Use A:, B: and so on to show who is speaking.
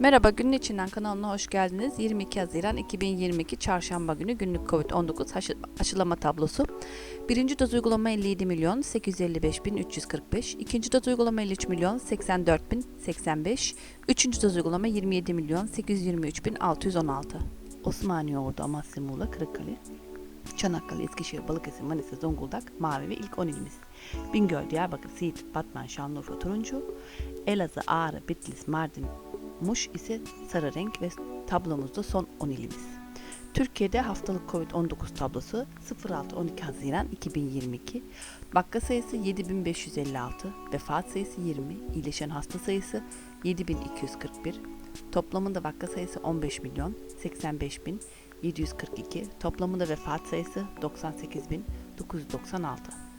A: Merhaba günün içinden kanalına hoş geldiniz. 22 Haziran 2022 Çarşamba günü günlük Covid-19 aşı- aşılama tablosu. Birinci doz uygulama 57 milyon 855 bin 345. İkinci doz uygulama 53 milyon 84 bin 85. Üçüncü doz uygulama 27 milyon 823 bin 616. Osmaniye Ordu Amasya Muğla Kırıkkale. Çanakkale, Eskişehir, Balıkesir, Manisa, Zonguldak, Mavi ve ilk 10 ilimiz. Bingöl, Diyarbakır, Siirt, Batman, Şanlıurfa, Turuncu, Elazığ, Ağrı, Bitlis, Mardin, Muş ise sarı renk ve tablomuzda son 10 ilimiz. Türkiye'de haftalık Covid-19 tablosu 06-12 Haziran 2022. Vaka sayısı 7556, vefat sayısı 20, iyileşen hasta sayısı 7241. Toplamında vaka sayısı 15 milyon 85 bin 742. Toplamında vefat sayısı 98 bin 996.